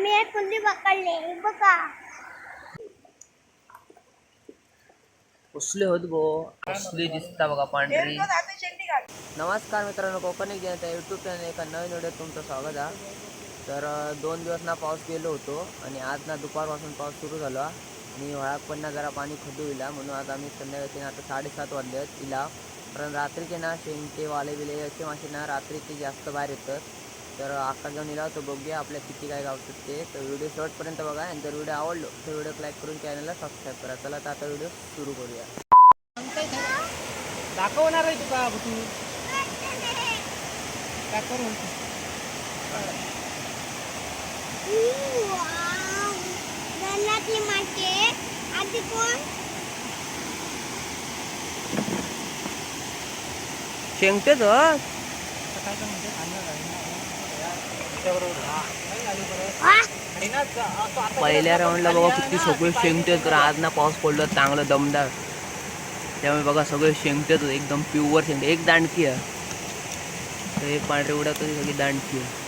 आम्ही एक कुंडी पकडले बघा. कसले होत गो कसले दिसता बघा पांढरी. नमस्कार मित्रांनो कोकण एक जनता यूट्यूब चॅनल एका नवीन व्हिडिओ तुमचं स्वागत आहे. तर दोन दिवस ना पाऊस गेलो होतो आणि आज ना दुपारपासून पाऊस सुरू झाला. आणि व्हळाक पण ना जरा पाणी खडू इला म्हणून आज आम्ही संध्याकाळचे ना आता साडेसात वाजले आहेत इला. कारण रात्रीचे ना शेंगटे वाले बिले असे मासे ना रात्रीचे जास्त बाहेर येतात. तर आका घेऊन इला तर बघूया आपल्या किती काय गावतात ते. तर व्हिडिओ शेवटपर्यंत बघा. आणि जर व्हिडिओ आवडलो तर व्हिडिओ लाईक करून चॅनलला सबस्क्राईब करा. चला तर आता व्हिडिओ सुरू करूया. दाखवणार आहे तुका तू. काय करू? वाव. धरणातली मासे आधी कोण शेंगटेच काय तर म्हणजे खाणार आहे ना. त्याच्याबरोबर हा. नाही झाली बरं. वा. आणि ना ज- असं आता पहिल्या राऊंडला बघा किती सगळे शेंगटेच तर आज ना पाऊस पडलं चांगलं दमदार. त्यामुळे बघा सगळे शेंगटेच एकदम प्युअर शेंगटे एक दांडकी आहे. तर एक पांढरे उड्या तरी सगळी दांडकी आहे.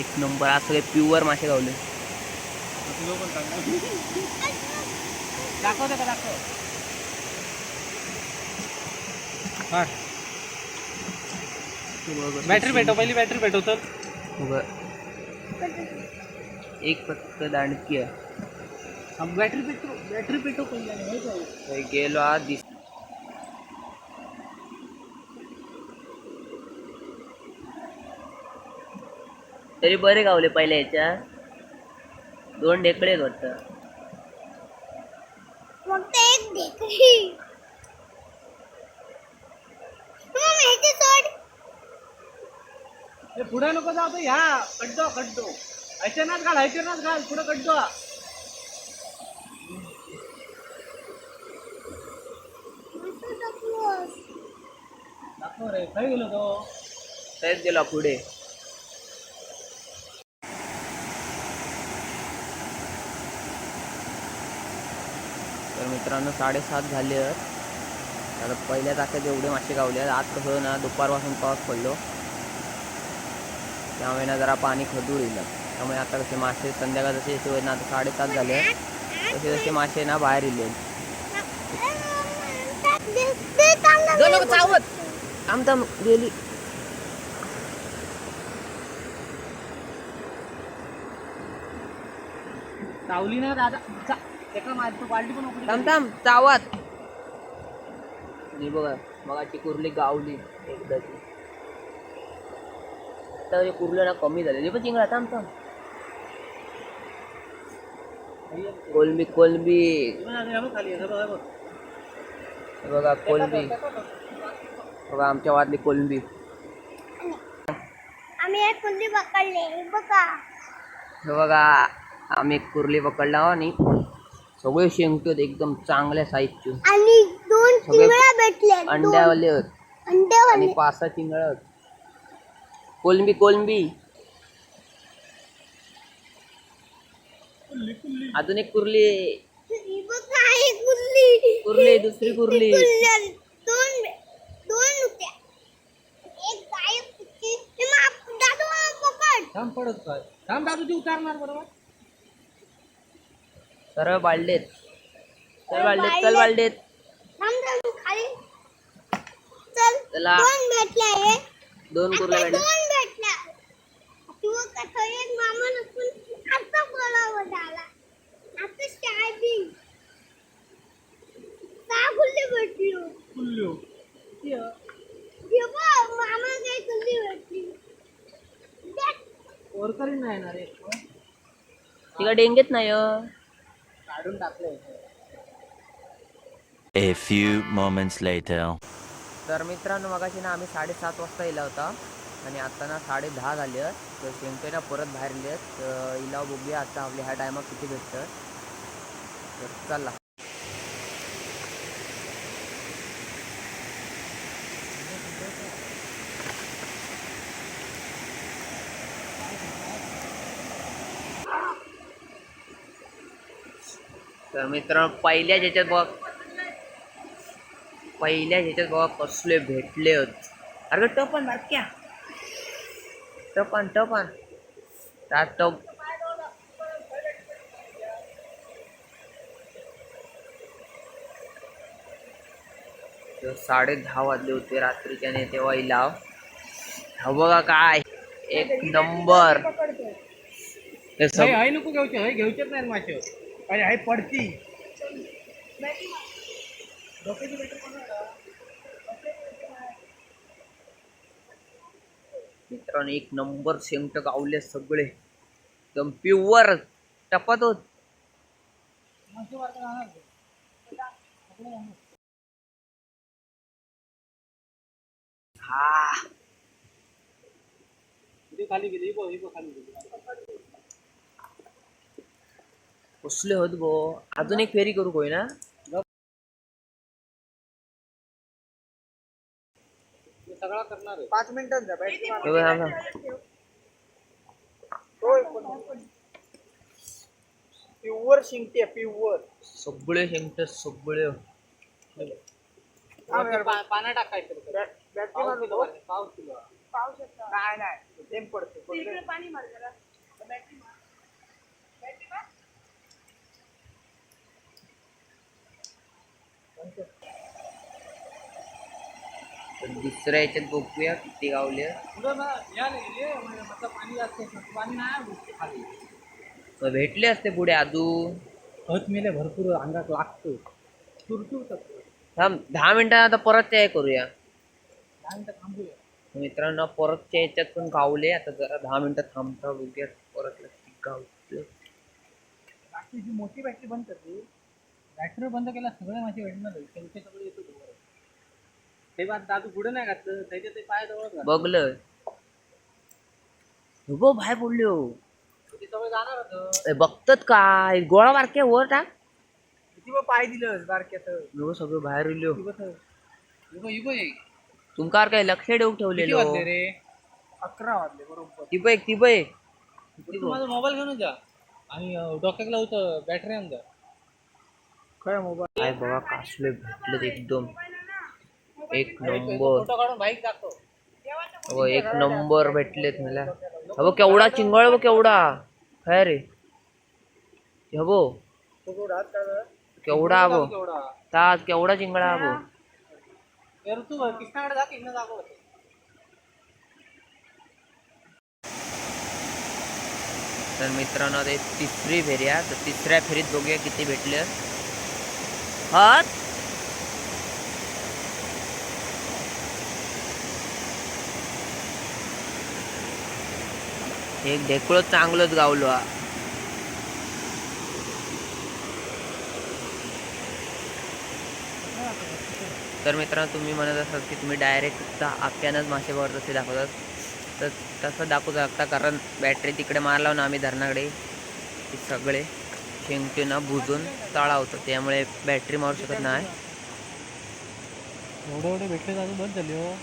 एक नंबर. आज सगळे प्युअर मासे गावले. दाखव दाखव. बॅटरी पेटव पहिली बॅटरी पेटव तर. बघा. एक फक्त दांडकी बॅटरी पेटव बॅटरी गेलो आज दिस तरी बरे गावले पहिल्या ह्याच्या. दोन ढेकळे फक्त एक ढेकळी मग ह्याची सोड हे पुढे नको जाऊ तर ह्या खड्डो खड्डो. ऐकनाच घाल ऐकनाच घाल पुढे खड्डो. दाखव रे काय गेलो तो. तेच गेला पुढे. तर मित्रांनो साडेसात झाले आहेत. आता पहिल्या तासात एवढे मासे गावले आहेत. आज कसं ना दुपारपासून पाऊस पडलो. त्यामुळे ना जरा पाणी खदूळ येईल. त्यामुळे आता कसे मासे संध्याकाळ जसे जसे ना आता साडेसात झाले. तसे तसे मासे ना बाहेर येले चावत. गेली. चावली ना दादा. थांब चावत. बघा मगाची कुर्ली गावली एकदाची. आता हे कुर्लं ना कमी झाले. हे पण चिंगळा थांब थांब. कोलंबी कोलंबी. हे बघ हे हे. हे कोलंबी बघा आमच्या वादली कोलंबी. आम्ही एक कुंडी पकडले हे बघा. हे बघा आम्ही एक कुर्ली पकडला आणि सगळे शेंगटोत एकदम चांगल्या साईजचे आणि दोन सगळे चिंगळ्या भेटले अंड्यावाले आहेत. आणि अंड्यावाले पाच सहा चिंगळ आहेत. कोलंबी कोलंबी. अजून एक कुर्ली कुर्ली. कुर्ली दुसरी कुर्ली. थांब पडत काय? थांब दादू ती उतारणार बरोबर. सरळ बालडेत चल बालडेत चल चल. दोन भेटल्या हे दोन कुर्ल्या भेटल्या तिला डेंगेत नाही हो. काढून टाकले A few moments later. तर मित्रांनो मगाशी ना आम्ही साडेसात वाजता इला होता. आणि आता ना साडे दहा झाले आहेत. तर शेंगटे ना परत बाहेर आले आहेत. तर इला बघूया आता आपल्या ह्या टायमात किती भेटतं. तर चला. तर मित्रांनो पहिल्या ज्याच्यात बघ. पहिल्या ह्याच्यात बघा कसले भेटले अरे टपन मारक्या टपान टपान त्यात तर साडे दहा वाजले होते रात्रीच्या ने तेव्हा इलाव हा बघा काय एक नंबर. हे नको घेऊचे हय घेवचेच नाही मासे अरे हय पडती. मित्रांनो एक नंबर शेंगट गावले सगळे. एकदम प्युअर टपत होत. हा. कसले होत गो. अजून एक फेरी करू कोय ना? पाच हे थांब, थांब. प्युअर शिंगते प्युअर. सगळे शेंगट सगळे. पानं टाकायचं बॅटरी पाऊस किलो मारते, पाऊस नाही नाही. सेम पडते. पडते. तर दुसऱ्या याच्यात बघूया किती गावले. म्हणजे भेटले असते पुढे अजून खत मेले भरपूर अंगात लागतो. थांब दहा मिनिटात आता परत ते करूया. मित्रांनो परतच्या याच्यात पण गावले आता जरा दहा मिनिटं थांबता बघूया परत गावलं मोठी बॅटरी बंद करते बॅटरी बंद केला सगळे माझे भेटणार सगळे येतो. ते बाद दादू पुढे नाही घातलं. त्याच्या ते पाय जवळ. बघलं गो बाहेर पडलो ते सगळं जाणार होतं. ए, बघतात काय? गोळा बारके वर टाक. किती बा पाय दिलं बारक्यात? लो सगळं बाहेर उरलो. युगो युगो काय लक्ष ठेवून किती ठेवलेलो वाजले रे? अकरा वाजले बरोबर. ती एक ती बघ. तू माझा मोबाईल घेऊन जा. आणि अं, डोक्यात लावतो बॅटरी आणजा काय मोबाईल? काय बघा कासले भेटले एकदम. एक नंबर. हो एक नंबर भेटलेत मला. अबो केवढा चिंगळ केवढा. काय रे? हबो केवढा अबो ताज केवढा चिंगळा अबो तर तू. मित्रांनो एक तिसरी फेरी आहे. तर तिसऱ्या फेरीत बघूया किती भेटले. हात! एक ढेकळं चांगलंच गावलो. हा तर मित्रांनो तुम्ही म्हणत असाल की तुम्ही डायरेक्ट आख्यानच मासे पकडत असे दाखवतात. तर तसं दाखवू शकता कारण बॅटरी तिकडे मारला ना आम्ही धरणाकडे सगळे शेंगटीनं बुजून तळावतं. त्यामुळे बॅटरी मारू शकत नाही. एवढे एवढे भेटले बंद झाले हो.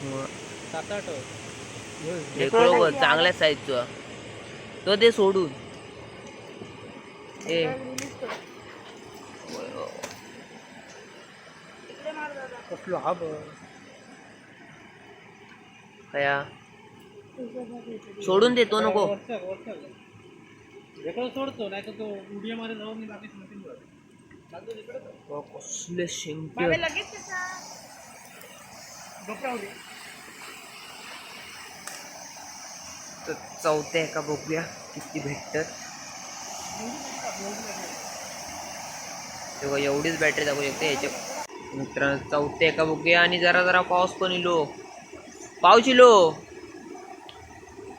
मग सात आठ ढेकळं बघ चांगल्या साईजचं तो दे सोडून. ए. कसलो हा बघ. कया सोडून देतो नको. ढेकळं सोडतो नाही तर तो उडिया मारे जाऊन कसले शेंगटे तर चौथ्या एका बघूया किती भेटतात. तेव्हा एवढीच बॅटरी दाखवू शकते याच्या मित्रांनो चौथ्या एका बघूया आणि जरा जरा पाऊस पण इलो पाऊस इलो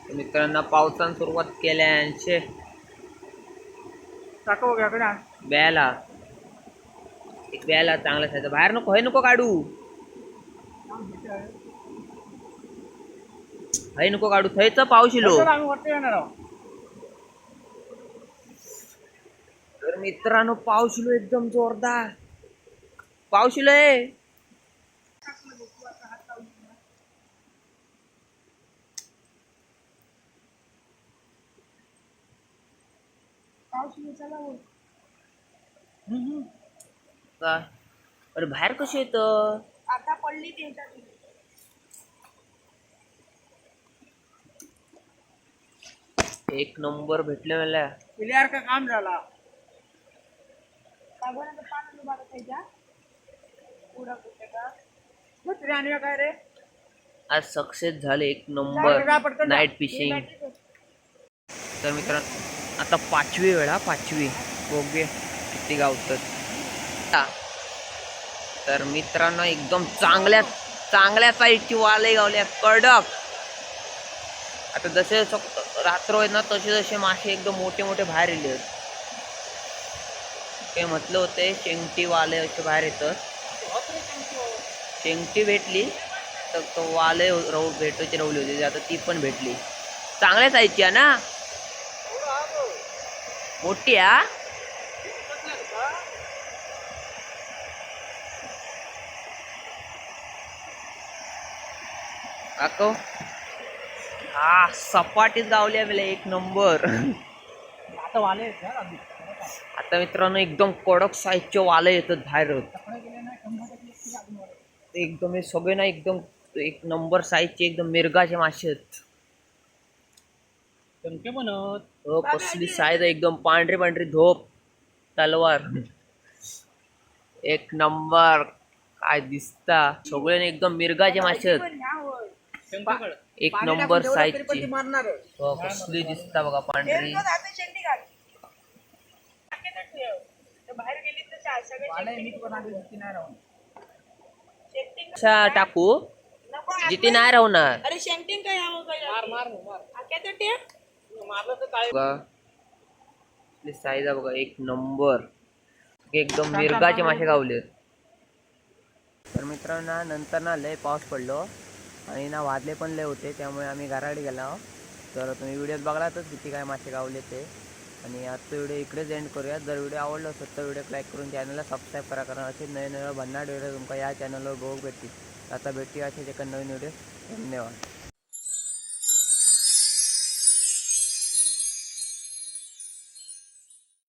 तर मित्रांनो पावसानं सुरुवात केल्याचे टाका बघ याकडे आण. ब्याला. एक ब्याला चांगला सायचं बाहेर नको हे नको काढू. हे नको काढू. थंयच आहोत? तर मित्रांनो इलो एकदम जोरदार. पाऊस इलोय काय? अरे बाहेर कसे येत? आता पडली त्याच्यात एक नंबर भेटले मला. प्लेयर का काम झाला? काय रे आज सक्सेस झाले एक नंबर. नाईट फिशिंग तर मित्रांनो आता पाचवी वेळा पाचवी. बघूया किती गावतात तर मित्रांनो एकदम चांगल्या चांगल्या साईजची वाले गावल्या कडक. आता जसे सक- रात्र आहेत ना तसे जसे मासे एकदम मोठे मोठे बाहेर येले आहेत. ते म्हटलं होते शेंगटी वाले असे बाहेर येतात. शेंगटी भेटली तर तो वाले रव भेटायची रवली होती आता ती पण भेटली. चांगल्या साईजची आहे ना? मोठी आ हा? हा सपाटीच गावल्या मला एक नंबर. आता वाले आता मित्रांनो एकदम कडक साईजचे वाले येतात बाहेर. एकदम हे सगळे ना एकदम एक नंबर साईजचे एकदम मिरगाचे मासे आहेत. बनत. हो कसली साईज आहे एकदम पांढरी पांढरी धोप तलवार. एक नंबर. काय दिसता? सगळे एकदम मिरगाचे मासे आहेत. एक नंबर साईजची. मारणार हो कसली दिसता बघा पांढरी. टाकू जिथे नाही राहणार. अरे शेंगटिंग काय यावं काय? मार मार मार. आक्याचं टे मारलं तर काय? बघा. साईज आहे बघा एक नंबर. एकदम मिरगाचे मासे गावले तर मित्रांनो ना नंतर ना लय पाऊस पडलो. आणि ना वादले पण लय होते त्यामुळे आम्ही घराकडे गेलो. तर तुम्ही व्हिडिओत बघलातच किती काय मासे गावले ते. आणि आजचा व्हिडिओ इकडेच एंड करूया. जर व्हिडिओ आवडला असेल तर व्हिडिओ लाईक करून चॅनलला सबस्क्राईब करा कारण असे नवे नवे भन्नाट व्हिडिओ तुमका या चॅनलवर बघू भेटतील. आता भेटूया असेच एका नवीन व्हिडिओ धन्यवाद.